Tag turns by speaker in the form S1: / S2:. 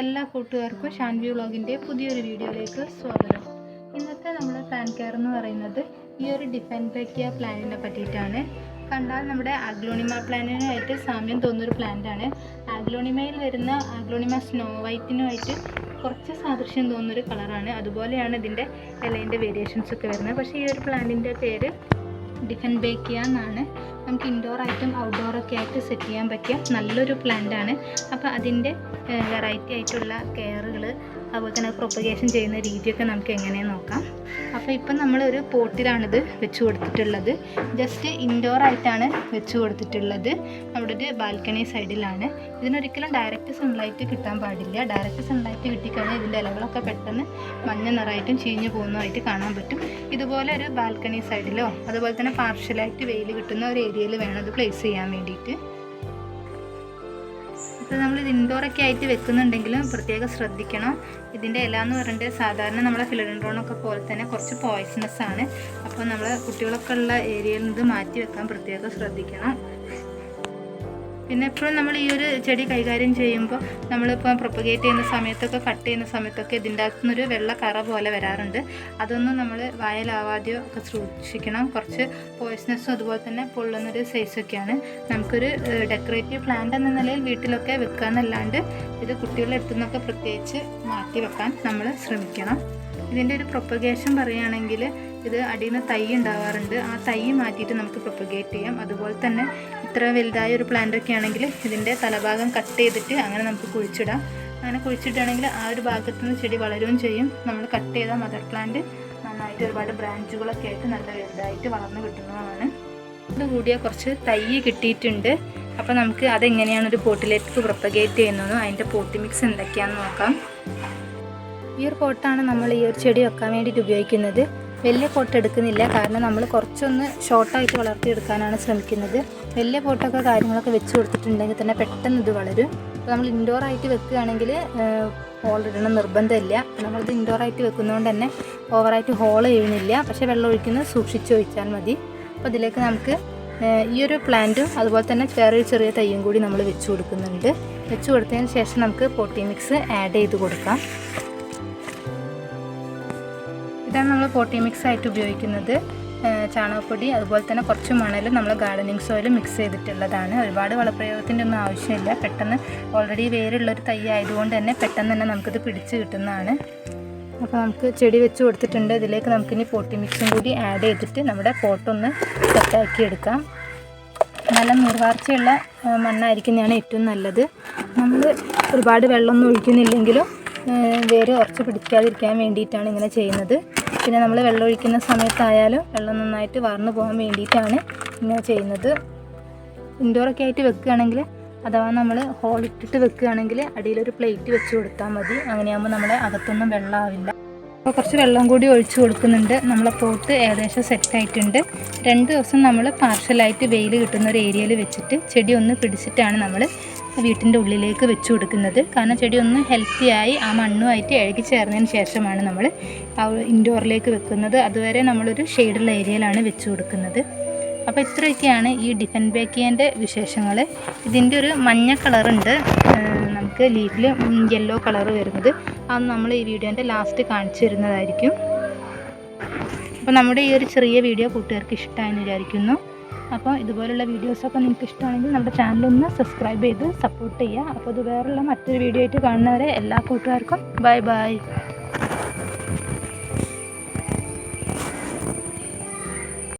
S1: എല്ലാ കൂട്ടുകാർക്കും ഷാൻവി വ്ളോഗിന്റെ പുതിയൊരു വീഡിയോയിലേക്ക് സ്വാഗതം. ഇന്നത്തെ നമ്മുടെ പ്ലാൻ കെയർ എന്ന് പറയുന്നത് ഈ ഒരു ഡിഫെൻബേക്കിയ പ്ലാനിനെ പറ്റിയിട്ടാണ്. കണ്ടാൽ നമ്മുടെ ആഗ്ലോണിമ പ്ലാനിനായിട്ട് സാമ്യം തോന്നുന്നൊരു പ്ലാന്റാണ് ആഗ്ലോണിമയിൽ വരുന്ന ആഗ്ലോണിമ സ്നോ വൈറ്റിനുമായിട്ട് കുറച്ച് സാദൃശ്യം തോന്നുന്നൊരു കളറാണ് അതുപോലെയാണ് ഇതിന്റെ ഇലേന്റെ വേരിയേഷൻസ് ഒക്കെ വരുന്നത്. പക്ഷേ ഈ ഒരു പ്ലാന്റിന്റെ പേര് ഡിഫെൻബേക്കിയ എന്നാണ് നമുക്ക് ഇൻഡോർ ആയിട്ടും ഔട്ട്ഡോർ ഒക്കെ ആയിട്ട് സെറ്റ് ചെയ്യാൻ പറ്റിയ നല്ലൊരു പ്ലാന്റ് ആണ്. അപ്പോൾ അതിന്റെ വെറൈറ്റി ആയിട്ടുള്ള കെയറുകൾ അതുപോലെ തന്നെ പ്രൊപ്പഗേഷൻ ചെയ്യുന്ന രീതിയൊക്കെ നമുക്ക് എങ്ങനെയാണ് നോക്കാം. അപ്പോൾ ഇപ്പം നമ്മളൊരു പോട്ടിലാണിത് വെച്ച് കൊടുത്തിട്ടുള്ളത്. ജസ്റ്റ് ഇൻഡോർ ആയിട്ടാണ് വെച്ച് കൊടുത്തിട്ടുള്ളത്. നമ്മുടെ ഒരു ബാൽക്കണി സൈഡിലാണ് ഇതിനൊരിക്കലും ഡയറക്റ്റ് സൺലൈറ്റ് കിട്ടാൻ പാടില്ല. ഡയറക്റ്റ് സൺലൈറ്റ് കിട്ടിക്കഴിഞ്ഞാൽ ഇതിന്റെ ഇലകളൊക്കെ പെട്ടെന്ന് മഞ്ഞ നിറമായിട്ടും ചീഞ്ഞു പോകുന്നതായിട്ട് കാണാൻ പറ്റും. ഇതുപോലെ ഒരു ബാൽക്കണി സൈഡിലോ അതുപോലെ തന്നെ പാർഷ്യലായിട്ട് വെയിൽ കിട്ടുന്ന ഒരു ഏരിയയിൽ വേണം അത് പ്ലേസ് ചെയ്യാൻ വേണ്ടിയിട്ട്. അപ്പോൾ നമ്മൾ ഇൻഡോറൊക്കെ ആയിട്ട് വെക്കുന്നുണ്ടെങ്കിലും പ്രത്യേകം ശ്രദ്ധിക്കണം. ഇതിന്റെ ഇല എന്ന് പറയുന്നത് സാധാരണ നമ്മളെ ഫിലഡൻഡ്രോണൊക്കെ പോലെ തന്നെ കുറച്ച് പോയ്സണസ് ആണ്. അപ്പോൾ നമ്മൾ കുട്ടികളൊക്കെ ഉള്ള ഏരിയയിൽ നിന്ന് മാറ്റി വെക്കാൻ പ്രത്യേകം ശ്രദ്ധിക്കണം. പിന്നെ എപ്പോഴും നമ്മൾ ഈ ഒരു ചെടി കൈകാര്യം ചെയ്യുമ്പോൾ നമ്മളിപ്പോൾ പ്രൊപ്പഗേറ്റ് ചെയ്യുന്ന സമയത്തൊക്കെ കട്ട് ചെയ്യുന്ന സമയത്തൊക്കെ ഇതിന്റെ അകത്തുനിന്നൊരു വെള്ള കറ പോലെ വരാറുണ്ട്. അതൊന്നും നമ്മൾ വായലാവാതെയോ ഒക്കെ സൂക്ഷിക്കണം. കുറച്ച് പോയ്സണസും അതുപോലെ തന്നെ പൊള്ളുന്നൊരു സൈസൊക്കെയാണ് നമുക്കൊരു ഡെക്കറേറ്റീവ് പ്ലാന്റ് എന്ന നിലയിൽ വീട്ടിലൊക്കെ വെക്കുക എന്നല്ലാണ്ട് ഇത് കുട്ടികളുടെ അടുത്തുനിന്നൊക്കെ പ്രത്യേകിച്ച് മാറ്റി വെക്കാൻ നമ്മൾ ശ്രമിക്കണം. ഇതിന്റെ ഒരു പ്രൊപ്പഗേഷൻ പറയുകയാണെങ്കിൽ ഇത് അടിയിൽ നിന്ന് തൈ ഉണ്ടാവാറുണ്ട്. ആ തൈ മാറ്റിയിട്ട് നമുക്ക് പ്രൊപ്പഗേറ്റ് ചെയ്യാം. അതുപോലെ തന്നെ ഇത്ര വലുതായ ഒരു പ്ലാന്റ് ഒക്കെ ആണെങ്കിൽ ഇതിന്റെ തലഭാഗം കട്ട് ചെയ്തിട്ട് അങ്ങനെ നമുക്ക് കുഴിച്ചിടാം. അങ്ങനെ കുഴിച്ചിട്ടാണെങ്കിൽ ആ ഒരു ഭാഗത്ത് നിന്ന് ചെടി വളരുകയും ചെയ്യും. നമ്മൾ കട്ട് ചെയ്ത മദർ പ്ലാന്റ് നന്നായിട്ട് ഒരുപാട് ബ്രാഞ്ചുകളൊക്കെ ആയിട്ട് നല്ല വലുതായിട്ട് വളർന്നു കിട്ടുന്നതാണ്. ഇത് കൂടിയ കുറച്ച് തൈ കിട്ടിയിട്ടുണ്ട്. അപ്പോൾ നമുക്ക് അതെങ്ങനെയാണ് ഒരു പോട്ടിലേക്ക് പ്രൊപ്പഗേറ്റ് ചെയ്യുന്നതും അതിന്റെ പോട്ടി മിക്സ് എന്തൊക്കെയാണെന്ന് നോക്കാം. ഈ ഒരു പോട്ടാണ് നമ്മൾ ഈ ഒരു ചെടി വെക്കാൻ വേണ്ടിയിട്ട് ഉപയോഗിക്കുന്നത്. വലിയ പോട്ട് എടുക്കുന്നില്ല. കാരണം നമ്മൾ കുറച്ചൊന്ന് ഷോർട്ടായിട്ട് വളർത്തിയെടുക്കാനാണ് ശ്രമിക്കുന്നത്. വലിയ പോട്ടൊക്കെ കാര്യങ്ങളൊക്കെ വെച്ച് കൊടുത്തിട്ടുണ്ടെങ്കിൽ തന്നെ പെട്ടെന്ന് ഇത് വളരും. അപ്പോൾ നമ്മൾ ഇൻഡോർ ആയിട്ട് വെക്കുകയാണെങ്കിൽ ഹോൾ ഇടണം നിർബന്ധമില്ല. നമ്മളിത് ഇൻഡോർ ആയിട്ട് വെക്കുന്നതുകൊണ്ട് തന്നെ ഓവറായിട്ട് ഹോൾ ചെയ്യുന്നില്ല. പക്ഷേ വെള്ളം ഒഴിക്കുന്നത് സൂക്ഷിച്ച് ഒഴിച്ചാൽ മതി. അപ്പോൾ ഇതിലേക്ക് നമുക്ക് ഈ ഒരു പ്ലാന്റും അതുപോലെ തന്നെ വേറൊരു ചെറിയ തയ്യും കൂടി നമ്മൾ വെച്ച് കൊടുക്കുന്നുണ്ട്. വെച്ച് കൊടുത്തതിന് ശേഷം നമുക്ക് പോട്ടി മിക്സ് ആഡ് ചെയ്ത് കൊടുക്കാം. ഇതാണ് നമ്മൾ പോട്ടി മിക്സ് ആയിട്ട് ഉപയോഗിക്കുന്നത്. ചാണകപ്പൊടി അതുപോലെ തന്നെ കുറച്ച് മണലും നമ്മൾ ഗാർഡനിങ് സോയിൽ മിക്സ് ചെയ്തിട്ടുള്ളതാണ്. ഒരുപാട് വളപ്രയോഗത്തിന്റെ ഒന്നും ആവശ്യമില്ല. പെട്ടെന്ന് ഓൾറെഡി വേരുള്ളൊരു തൈ ആയതുകൊണ്ട് തന്നെ പെട്ടെന്ന് തന്നെ നമുക്കിത് പിടിച്ച് കിട്ടുന്നതാണ്. അപ്പോൾ നമുക്ക് ചെടി വെച്ച് കൊടുത്തിട്ടുണ്ട്. ഇതിലേക്ക് നമുക്കിനി പോട്ടി മിക്സും കൂടി ആഡ് ചെയ്തിട്ട് നമ്മുടെ പോട്ടൊന്ന് സെറ്റാക്കി എടുക്കാം. നല്ല നീർവാർച്ചയുള്ള മണ്ണായിരിക്കുന്നതാണ് ഏറ്റവും നല്ലത്. നമ്മൾ ഒരുപാട് വെള്ളമൊന്നും ഒഴിക്കുന്നില്ലെങ്കിലും വേര് ഉറച്ച് പിടിക്കാതിരിക്കാൻ വേണ്ടിയിട്ടാണ് ഇങ്ങനെ ചെയ്യുന്നത്. പിന്നെ നമ്മൾ വെള്ളം ഒഴിക്കുന്ന സമയത്തായാലും വെള്ളം നന്നായിട്ട് വാർന്നു പോകാൻ വേണ്ടിയിട്ടാണ് ഇങ്ങനെ ചെയ്യുന്നത്. ഇൻഡോറൊക്കെ ആയിട്ട് വെക്കുകയാണെങ്കിൽ അഥവാ നമ്മൾ ഹോളിട്ടിട്ട് വെക്കുകയാണെങ്കിൽ അടിയിലൊരു പ്ലേറ്റ് വെച്ച് കൊടുത്താൽ മതി. അങ്ങനെയാകുമ്പോൾ നമ്മളെ അകത്തൊന്നും വെള്ളമാവില്ല അപ്പോൾ കുറച്ച് വെള്ളം കൂടി ഒഴിച്ചു കൊടുക്കുന്നുണ്ട്. നമ്മളെ പോത്ത് ഏകദേശം സെറ്റായിട്ടുണ്ട് രണ്ട് ദിവസം നമ്മൾ പാർഷ്യലായിട്ട് വെയിൽ കിട്ടുന്ന ഒരു ഏരിയയിൽ വെച്ചിട്ട് ചെടി ഒന്ന് പിടിച്ചിട്ടാണ് നമ്മൾ വീട്ടിന്റെ ഉള്ളിലേക്ക് വെച്ച് കൊടുക്കുന്നത്. കാരണം ചെടി ഒന്ന് ഹെൽത്തിയായി ആ മണ്ണുമായിട്ട് ഇഴകി ചേർന്നതിന് ശേഷമാണ് നമ്മൾ ആ ഇൻഡോറിലേക്ക് വെക്കുന്നത്. അതുവരെ നമ്മളൊരു ഷെയ്ഡുള്ള ഏരിയയിലാണ് വെച്ച് കൊടുക്കുന്നത്. അപ്പോൾ ഇത്രയൊക്കെയാണ് ഈ ഡിഫൻ ബേക്കിയന്റെ വിശേഷങ്ങൾ ഇതിന്റെ ഒരു മഞ്ഞ കളറുണ്ട് നമുക്ക് ലീഫിൽ യെല്ലോ കളർ വരുന്നത്. അത് നമ്മൾ ഈ വീഡിയോന്റെ ലാസ്റ്റ് കാണിച്ചു തരുന്നതായിരിക്കും. അപ്പോൾ നമ്മുടെ ഈ ഒരു ചെറിയ വീഡിയോ കൂട്ടുകാർക്ക് ഇഷ്ടമായെന്ന് വിചാരിക്കുന്നു. അപ്പോൾ ഇതുപോലുള്ള വീഡിയോസൊക്കെ നിങ്ങൾക്ക് ഇഷ്ടമാണെങ്കിൽ നമ്മുടെ ചാനൽ ഒന്ന് സബ്സ്ക്രൈബ് ചെയ്ത് സപ്പോർട്ട് ചെയ്യുക. അപ്പോൾ ഇത് വേറെയുള്ള മറ്റൊരു വീഡിയോ ആയിട്ട് കാണുന്നവരെ എല്ലാ കൂട്ടുകാർക്കും ബൈ ബൈ.